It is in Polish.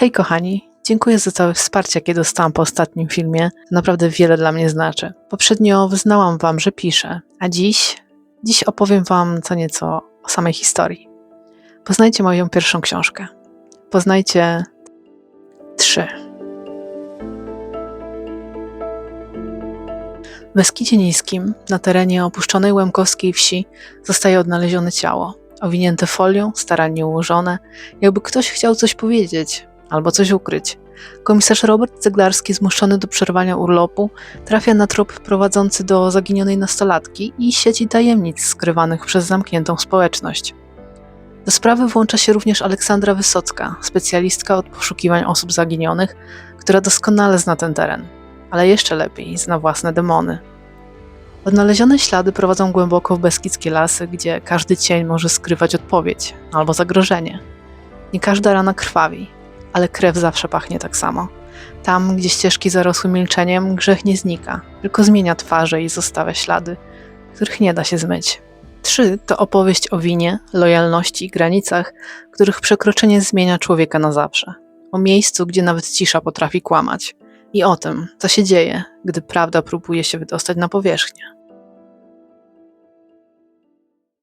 Hej kochani, dziękuję za całe wsparcie, jakie dostałam po ostatnim filmie. Naprawdę wiele dla mnie znaczy. Poprzednio wyznałam wam, że piszę, a dziś, dziś opowiem wam co nieco o samej historii. Poznajcie moją pierwszą książkę. Poznajcie trzy. W Beskidzie Niskim, na terenie opuszczonej łemkowskiej wsi, zostaje odnalezione ciało, owinięte folią, starannie ułożone, jakby ktoś chciał coś powiedzieć albo coś ukryć. Komisarz Robert Ceglarski, zmuszony do przerwania urlopu, trafia na trop prowadzący do zaginionej nastolatki i sieci tajemnic skrywanych przez zamkniętą społeczność. Do sprawy włącza się również Aleksandra Wysocka, specjalistka od poszukiwań osób zaginionych, która doskonale zna ten teren, ale jeszcze lepiej zna własne demony. Odnalezione ślady prowadzą głęboko w beskidzkie lasy, gdzie każdy cień może skrywać odpowiedź albo zagrożenie. Nie każda rana krwawi, ale krew zawsze pachnie tak samo. Tam, gdzie ścieżki zarosły milczeniem, grzech nie znika, tylko zmienia twarze i zostawia ślady, których nie da się zmyć. Trzy to opowieść o winie, lojalności i granicach, których przekroczenie zmienia człowieka na zawsze. O miejscu, gdzie nawet cisza potrafi kłamać. I o tym, co się dzieje, gdy prawda próbuje się wydostać na powierzchnię.